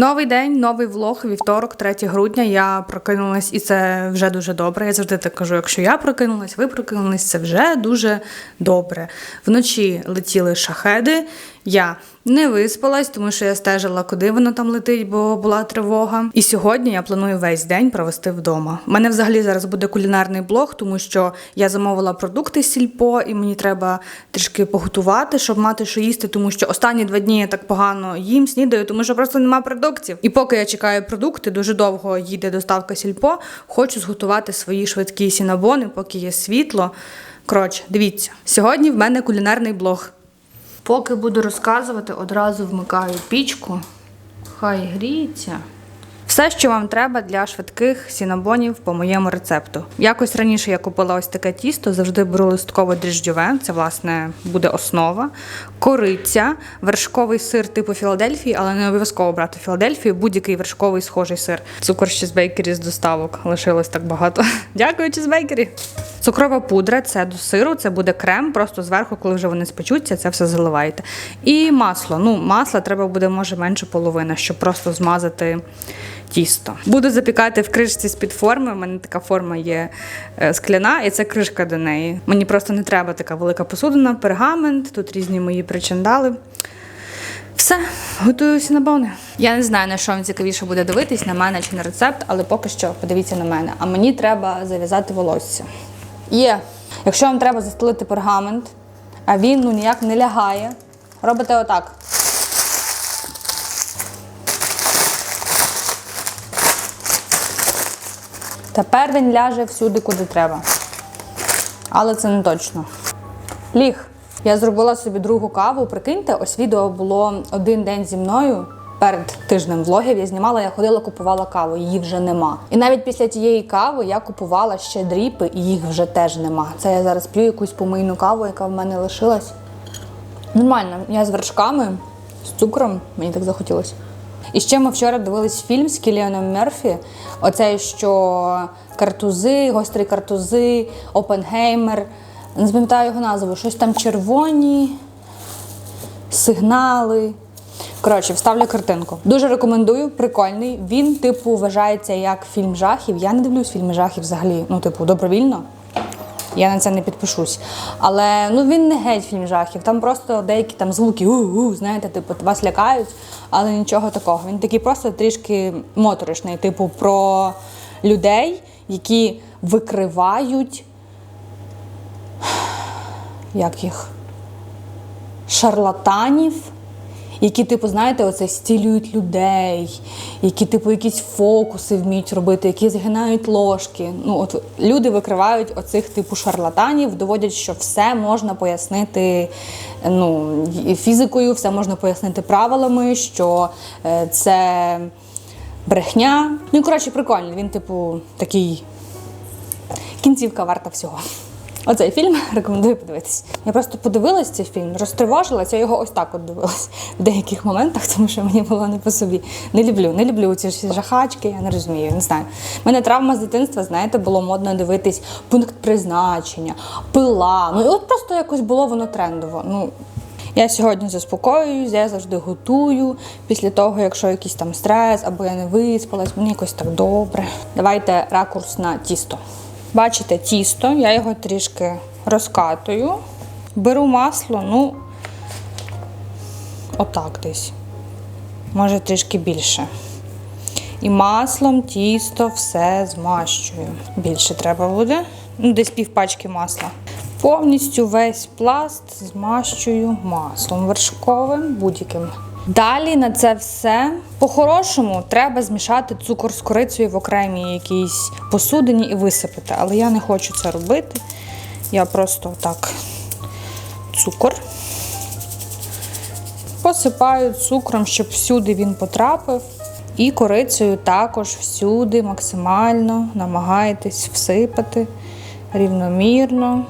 Новий день, новий влог, вівторок, 3 грудня. Я прокинулась, і це вже дуже добре. Я завжди так кажу: якщо я прокинулась, ви прокинулись, це вже дуже добре. Вночі летіли шахеди. Я не виспалась, тому що я стежила, куди воно там летить, бо була тривога. І сьогодні я планую весь день провести вдома. У мене взагалі зараз буде кулінарний блог, тому що я замовила продукти сільпо, і мені треба трішки поготувати, щоб мати що їсти, тому що останні два дні я так погано їм, снідаю, тому що просто нема продуктів. І поки я чекаю продукти, дуже довго їде доставка сільпо. Хочу зготувати свої швидкі сінабони, поки є світло. Коротше, дивіться, сьогодні в мене кулінарний блог. Поки буду розказувати, одразу вмикаю пічку. Хай гріється. Все, що вам треба для швидких сінабонів по моєму рецепту. Якось раніше я купила ось таке тісто, завжди беру листково дріжджове, це власне буде основа, кориця, вершковий сир типу Філадельфії, але не обов'язково брати Філадельфію, будь-який вершковий схожий сир. Цукор ще з бейкері з доставок. Лишилось так багато. Дякую, чизбейкері. Цукрова пудра це до сиру, це буде крем. Просто зверху, коли вже вони спечуться, це все заливаєте. І масло. Ну, масла треба буде, може, менше половини, щоб просто змазати тісто. Буду запікати в кришці з-під форми. У мене така форма є е, скляна, і це кришка до неї. Мені просто не треба така велика посудина, пергамент, тут різні мої причандали. Все, готуюся на бауни. Я не знаю, на що вам цікавіше буде дивитись, на мене чи на рецепт, але поки що подивіться на мене. А мені треба зав'язати волосся. Є. Якщо вам треба застелити пергамент, а він ну ніяк не лягає, робите отак. Тепер він ляже всюди, куди треба. Але це не точно. Ліг. Я зробила собі другу каву. Прикиньте, ось відео було один день зі мною. Перед тижнем влогів я знімала, я ходила, купувала каву, її вже нема. І навіть після тієї кави я купувала ще дріпи, і їх вже теж нема. Це я зараз п'ю якусь помийну каву, яка в мене лишилась. Нормально, я з вершками, з цукром, мені так захотілося. І ще ми вчора дивились фільм з Кіліаном Мерфі. Оцей, що картузи, гострі картузи, Опенгеймер. Не пам'ятаю його назву. Щось там червоні, сигнали. Коротше, вставлю картинку. Дуже рекомендую, прикольний. Він, типу, вважається як фільм жахів. Я не дивлюсь фільми жахів взагалі, ну, типу, добровільно. Я на це не підпишусь. Але ну він не геть фільм жахів. Там просто деякі там звуки, у-у, знаєте, типу, вас лякають, але нічого такого. Він такий просто трішки моторошний, типу, про людей, які викривають. Як їх? Шарлатанів, які, типу, знаєте, оце стілюють людей, які, типу, якісь фокуси вміють робити, які згинають ложки. Ну, от люди викривають оцих типу шарлатанів, доводять, що все можна пояснити ну, фізикою, все можна пояснити правилами, що е, це брехня. Ну, коротше, прикольно. Він, типу, такий кінцівка варта всього. Оцей фільм рекомендую подивитись. Я просто подивилась цей фільм, розтривожилася, я його ось так от дивилась в деяких моментах, тому що мені було не по собі. Не люблю, не люблю ці ж жахачки, я не розумію, не знаю. У мене травма з дитинства, знаєте, було модно дивитись пункт призначення, пила. Ну і от просто якось було воно трендово. Ну, я сьогодні заспокоююсь, я завжди готую. Після того, якщо якийсь там стрес або я не виспалась, мені якось так добре. Давайте ракурс на тісто. Бачите, тісто, я його трішки розкатую. Беру масло, ну, отак десь. Може трішки більше. І маслом тісто все змащую. Більше треба буде. Ну, десь півпачки масла. Повністю весь пласт змащую маслом вершковим, будь-яким. Далі на це все по-хорошому треба змішати цукор з корицею в окремій якійсь посудині і висипати. Але я не хочу це робити. Я просто так цукор. Посипаю цукром, щоб всюди він потрапив. І корицею також всюди максимально намагайтесь всипати рівномірно.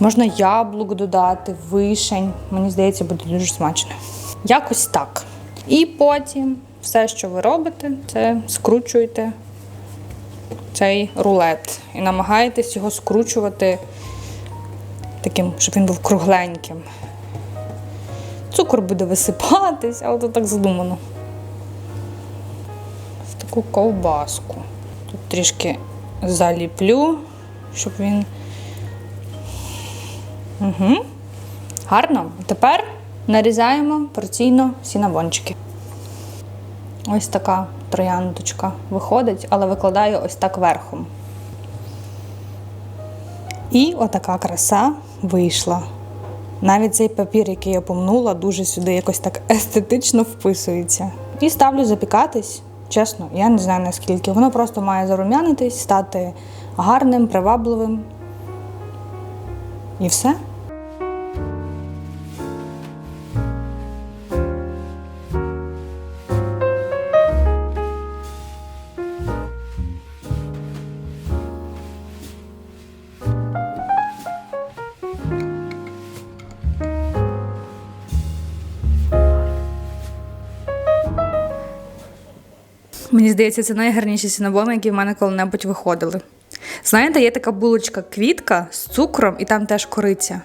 Можна яблук додати, вишень. Мені здається, буде дуже смачно. Якось так. І потім все, що ви робите, це скручуєте цей рулет. І намагаєтесь його скручувати таким, щоб він був кругленьким. Цукор буде висипатись, але то так задумано. В таку ковбаску. Тут трішки заліплю, щоб він. Угу. Гарно. Тепер нарізаємо порційно сінабончики. Ось така трояндочка виходить, але викладаю ось так верхом. І отака краса вийшла. Навіть цей папір, який я помнула, дуже сюди якось так естетично вписується. І ставлю запікатись. Чесно, я не знаю наскільки. Воно просто має зарум'янитись, стати гарним, привабливим. І все. Мені здається, це найгарніші сінабони, які в мене коли-небудь виходили. Знаєте, є така булочка квітка з цукром і там теж кориця.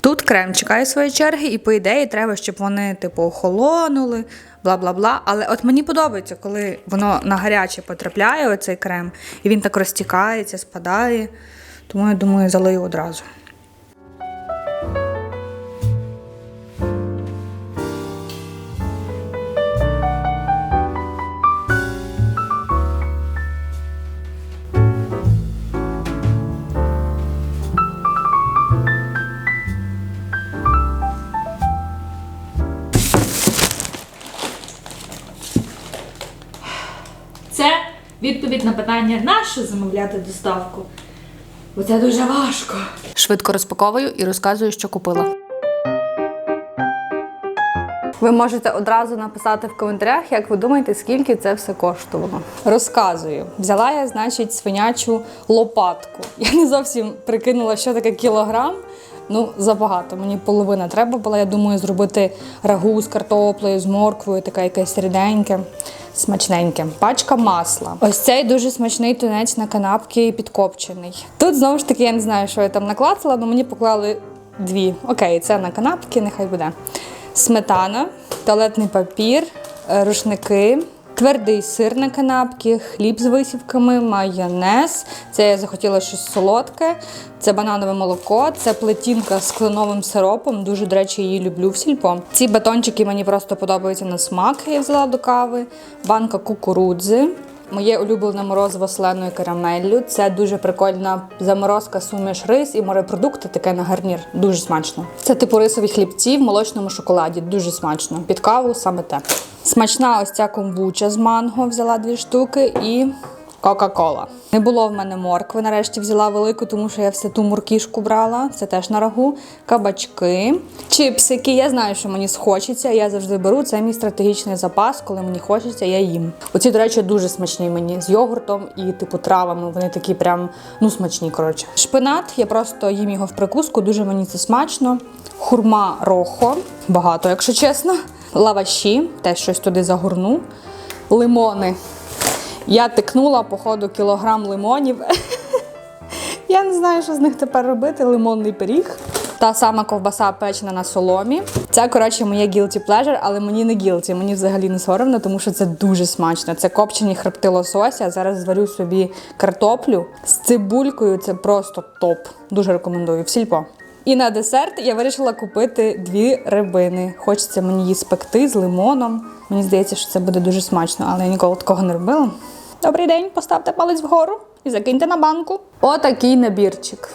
Тут крем чекає своєї черги, і по ідеї треба, щоб вони, типу, охолонули, бла бла бла. Але от мені подобається, коли воно на гаряче потрапляє, оцей крем, і він так розтікається, спадає. Тому я думаю, залию одразу. Відповідь на питання, на що замовляти доставку. Бо це дуже важко. Швидко розпаковую і розказую, що купила. Ви можете одразу написати в коментарях, як ви думаєте, скільки це все коштувало. Розказую. Взяла я, значить, свинячу лопатку. Я не зовсім прикинула, що таке кілограм. Ну, забагато. Мені половина треба була, я думаю, зробити рагу з картоплею, з морквою, таке якесь ріденьке, смачненьке. Пачка масла. Ось цей дуже смачний тунець на канапки підкопчений. Тут знову ж таки я не знаю, що я там наклацала, але мені поклали дві. Окей, це на канапки, нехай буде. Сметана, туалетний папір, е, рушники. Твердий сир на канапки, хліб з висівками, майонез. Це я захотіла щось солодке. Це бананове молоко, це плетінка з кленовим сиропом. Дуже, до речі, її люблю в сільпо. Ці батончики мені просто подобаються на смак. Я взяла до кави. Банка кукурудзи. Моє улюблене морозиво з карамеллю. Це дуже прикольна заморозка, суміш рис і морепродукти таке на гарнір. Дуже смачно. Це типу рисові хлібці в молочному шоколаді. Дуже смачно. Під каву саме те. Смачна ось ця комбуча з манго, взяла дві штуки і. Кока-кола. Не було в мене моркви. Нарешті взяла велику, тому що я все ту муркішку брала. Це теж на рагу. Кабачки, чипсики. Я знаю, що мені схочеться. Я завжди беру. Це мій стратегічний запас. Коли мені хочеться, я їм. Оці, до речі, дуже смачні мені з йогуртом і типу травами. Вони такі прям ну смачні. Коротше, шпинат. Я просто їм його в прикуску. Дуже мені це смачно. Хурма рохо. Багато, якщо чесно. Лаваші, теж щось туди загорну. Лимони. Я тикнула, походу, кілограм лимонів. Я не знаю, що з них тепер робити. Лимонний пиріг. Та сама ковбаса печена на соломі. Це, коротше, моє guilty pleasure, але мені не guilty, мені взагалі не соромно, тому що це дуже смачно. Це копчені хребти лосося. Зараз зварю собі картоплю з цибулькою. Це просто топ. Дуже рекомендую. В сільпо. І на десерт я вирішила купити дві рибини. Хочеться мені її спекти з лимоном. Мені здається, що це буде дуже смачно, але я ніколи такого не робила. Добрий день, поставте палець вгору і закиньте на банку. Отакий набірчик.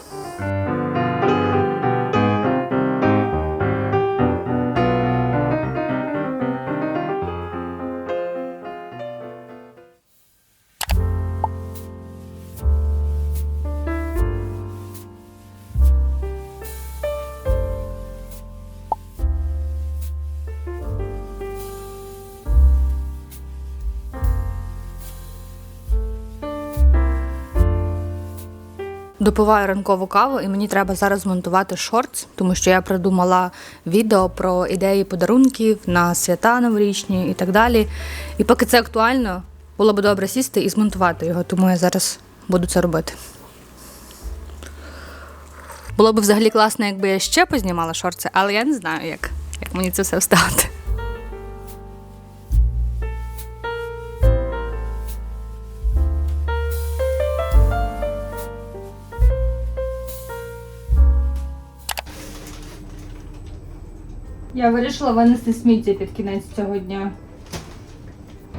Допиваю ранкову каву, і мені треба зараз змонтувати шортс, тому що я придумала відео про ідеї подарунків на свята новорічні і так далі. І поки це актуально, було б добре сісти і змонтувати його, тому я зараз буду це робити. Було б взагалі класно, якби я ще познімала шорти, але я не знаю, як, як мені це все вставити. Я вирішила винести сміття під кінець цього дня.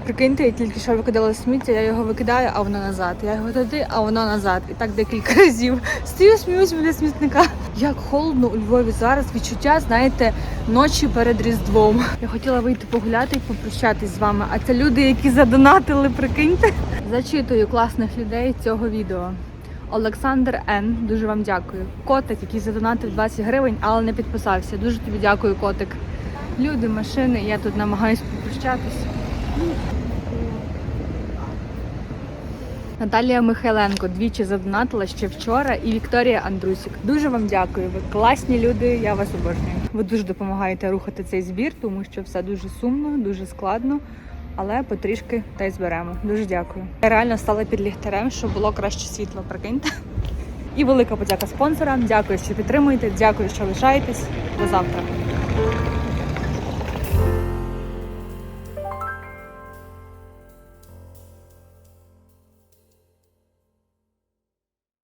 Прикиньте, я тільки що викидала сміття, я його викидаю, а воно назад. Я його туди, а воно назад. І так декілька разів. Стою, сміюсь біля смітника. Як холодно у Львові зараз відчуття, знаєте, ночі перед Різдвом. Я хотіла вийти погуляти і попрощатись з вами. А це люди, які задонатили, прикиньте. Зачитую класних людей цього відео. Олександр Н. Дуже вам дякую. Котик, який задонатив 20 гривень, але не підписався. Дуже тобі дякую, котик. Люди, машини, я тут намагаюсь попрощатись. Наталія Михайленко двічі задонатила ще вчора, і Вікторія Андрусік. Дуже вам дякую. Ви класні люди. Я вас обожнюю. Ви дуже допомагаєте рухати цей збір, тому що все дуже сумно, дуже складно. Але потрішки та й зберемо. Дуже дякую. Я реально стала під ліхтарем, щоб було краще світло. Прикиньте. І велика подяка спонсорам. Дякую, що підтримуєте. Дякую, що лишаєтесь. До завтра.